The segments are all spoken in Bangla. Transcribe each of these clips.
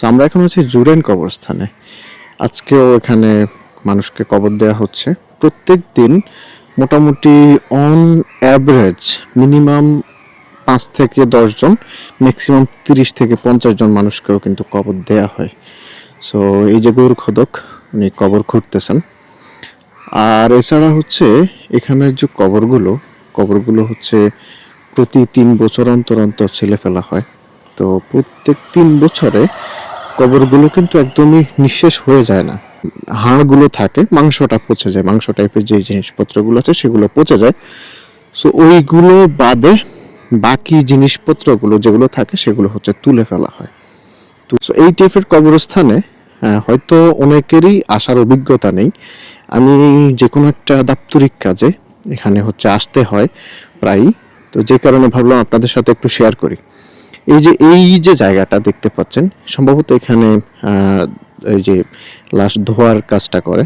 তো আমরা এখন আছি জুরেন কবরস্থানে। আজকেও এখানে মানুষকে কবর দেওয়া হচ্ছে। প্রত্যেক দিন মোটামুটি অন অ্যাভারেজ মিনিমাম পাঁচ থেকে দশজন ম্যাক্সিমাম তিরিশ থেকে পঞ্চাশ জন মানুষকেও কিন্তু কবর দেয়া হয়। সো এই যে গৌর খদক, উনি কবর খুঁড়তেছেন। আর এছাড়া হচ্ছে এখানের যে কবরগুলো কবরগুলো হচ্ছে প্রতি তিন বছর অন্তর অন্তর ছেলে ফেলা হয়। তো প্রত্যেক তিন বছরে কবরগুলো কিন্তু একদমই নিঃশেষ হয়ে যায় না। হাড়গুলো থাকে, মাংসটা পচে যায়, মাংস টাইপের যে জিনিসপত্রগুলো আছে সেগুলো পচে যায়। সো ওইগুলো বাদে বাকি জিনিসপত্রগুলো যেগুলো থাকে সেগুলো হচ্ছে তুলে ফেলা হয়। তো এই টাইপের কবরস্থানে হয়তো অনেকেরই আসার অভিজ্ঞতা নেই। আমি যে কোনো একটা দাপ্তরিক কাজে এখানে হচ্ছে আসতে হয় প্রায়ই। তো, যে কারণে ভাবলাম আপনাদের সাথে একটু শেয়ার করি। এই যে এই যে জায়গাটা দেখতে পাচ্ছেন, সম্ভবত এখানে এই যে লাশ ধোয়ার কাজটা করে,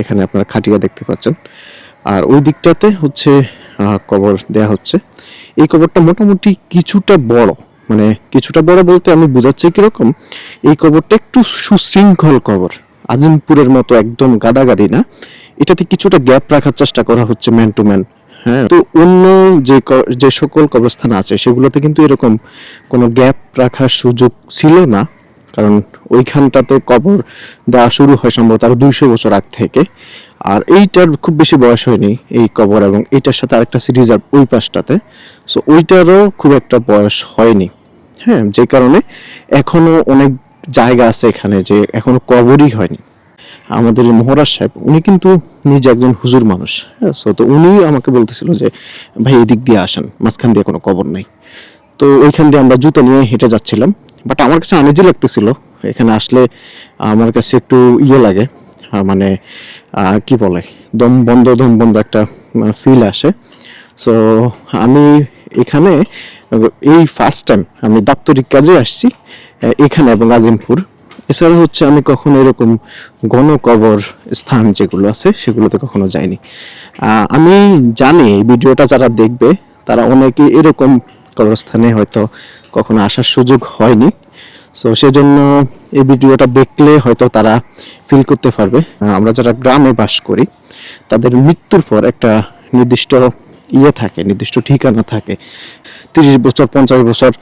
এখানে আপনারা খাটিয়া দেখতে পাচ্ছেন। আর ওই দিকটাতে হচ্ছে কবর দেয়া হচ্ছে। এই কবরটা মোটামুটি কিছুটা বড় মানে কিছুটা বড় বলতে আমি বোঝাচ্ছি কীরকম, এই কবরটা একটু সুশৃঙ্খল কবর, আজিমপুরের মতো একদম গাদাগাদি না। এটাতে কিছুটা গ্যাপ রাখার চেষ্টা করা হচ্ছে ম্যান টু ম্যান হ্যাঁ। তো অন্য যে যে সকল কবরস্থান আছে, সেগুলোতে কিন্তু এরকম কোনো গ্যাপ রাখার সুযোগ ছিল না। কারণ ওইখানটাতে কবর দেওয়া শুরু হয় সম্ভবত দুইশো বছর আগ থেকে। আর এইটার খুব বেশি বয়স হয়নি এই কবর, এবং এইটার সাথে আরেকটা সিরিজ আর ওই পাশটাতে। সো ওইটারও খুব একটা বয়স হয়নি। হ্যাঁ যে কারণে এখনও অনেক জায়গা আছে এখানে যে এখনও কবরই হয়নি। আমাদের মহারাজ সাহেব, উনি কিন্তু নিজে একজন হুজুর মানুষ। হ্যাঁ সো তো উনি আমাকে বলতেছিল যে, ভাই, এদিক দিয়ে আসেন, মাঝখান দিয়ে কোনো কবর নেই। তো ওইখান দিয়ে আমরা জুতো নিয়ে হেঁটে যাচ্ছিলাম। বাট আমার কাছে আনেজি লাগতেছিল, এখানে আসলে আমার কাছে একটু ইয়ে লাগে মানে কি বলে দম বন্ধ দম বন্ধ একটা ফিল আসে। সো আমি এখানে, এই ফার্স্ট টাইম আমি দাপ্তরিক কাজে আসছি এখানে এবং আজিমপুর এছাড়া হচ্ছে আমি কখনো এরকম গণকবর স্থান যেগুলো আছে, সেগুলোতে কখনো যাইনি। আমি জানি ভিডিওটা যারা দেখবে, তারা অনেকে এরকম কবরস্থানে হয়তো কখনো আসার সুযোগ হয়নি। সো সেজন্য এই ভিডিওটা দেখলে হয়তো তারা ফিল করতে পারবে। আমরা যারা গ্রামে বাস করি, তাদের মৃত্যুর পর একটা নির্দিষ্ট ইয়ে থাকে, নির্দিষ্ট ঠিকানা থাকে। তিরিশ বছর, পঞ্চাশ বছর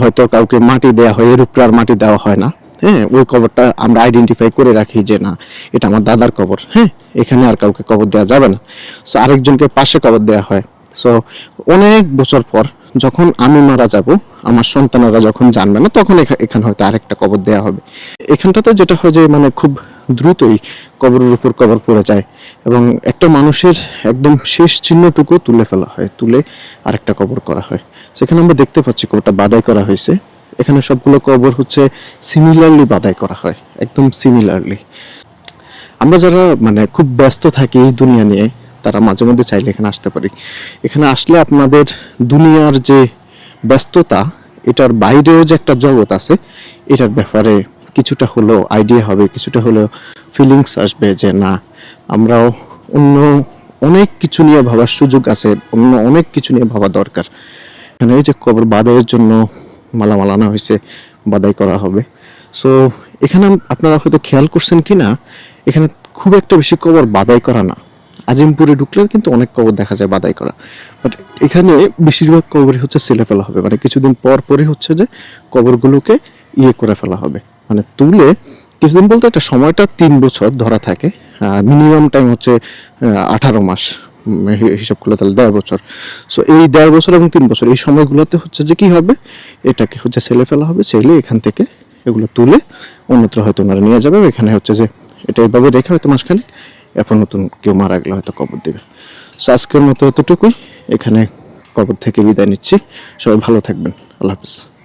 হয়তো কাউকে মাটি দেওয়া হয় এর আর মাটি দেওয়া হয় না। হ্যাঁ ওই কবরটা আমরা আইডেন্টিফাই করে রাখি যে না, এটা আমার দাদার কবর হ্যাঁ এখানে আর কাউকে কবর দেওয়া যাবে না। সো আরেকজনকে পাশে কবর দেওয়া হয়। সো অনেক বছর পর যখন আমি মারা যাব, আমার সন্তানেরা যখন জানবে না, তখন এখা- এখানে হয়তো আরেকটা কবর দেওয়া হবে। এখানটাতে যেটা হয় যে মানে খুব দ্রুতই কবরের উপর কবর পড়ে যায় এবং একটা মানুষের একদম শেষ চিহ্নটুকু তুলে ফেলা হয়, তুলে আরেকটা কবর করা হয়। সেখানে আমরা দেখতে পাচ্ছি কবরটা বাদাই করা হয়েছে। এখানে সবগুলো কবর হচ্ছে সিমিলারলি বাদাই করা হয়, একদম সিমিলারলি আমরা যারা মানে খুব ব্যস্ত থাকি এই দুনিয়া নিয়ে, তারা মাঝে মধ্যে চাইলে এখানে আসতে পারি। এখানে আসলে আপনাদের দুনিয়ার যে ব্যস্ততা, এটার বাইরেও যে একটা জগৎ আছে, এটার ব্যাপারে কিছুটা হলেও আইডিয়া হবে, কিছুটা হলেও ফিলিংস আসবে যে না, আমরাও অন্য অনেক কিছু নিয়ে ভাবার সুযোগ আছে, অন্য অনেক কিছু নিয়ে ভাবা দরকার। এখানে এই যে কবর বাদাইয়ের জন্য মালামাল আনা হয়েছে, বাদাই করা হবে। সো এখানে আপনারা হয়তো খেয়াল করছেন কি না এখানে খুব একটা বেশি কবর বাদাই করা না। আজিমপুরে ঢুকলে কিন্তু অনেক কবর দেখা যায় বাদাই করা। বাট এখানে বেশিরভাগ কবরই হচ্ছে সেলে ফেলা হবে। মানে কিছুদিন পর পরই হচ্ছে যে কবরগুলোকে ইয়ে করে ফেলা হবে। মানে তুলে কিছুদিন বলতে একটা সময়টা তিন বছর ধরা থাকে। মিনিমাম টাইম হচ্ছে আঠারো মাস। হিসাব করলে তাহলে দেড় বছর। সো এই দেড় বছর এবং তিন বছর, এই সময়গুলোতে হচ্ছে যে কি হবে? এটাকে হচ্ছে ছেলে ফেলা হবে, ছেলে এখান থেকে এগুলো তুলে অন্যত্র হয়তো ওনারা নিয়ে যাবে। এখানে হচ্ছে যে এটা এভাবে রেখে হয়তো মাসখানে এরপর নতুন কেউ মারা গেলে হয়তো কবর দেবে। সো আজকের মতো এতটুকুই। এখানে কবর থেকে বিদায় নিচ্ছি। সবাই ভালো থাকবেন। আল্লাহ হাফিজ।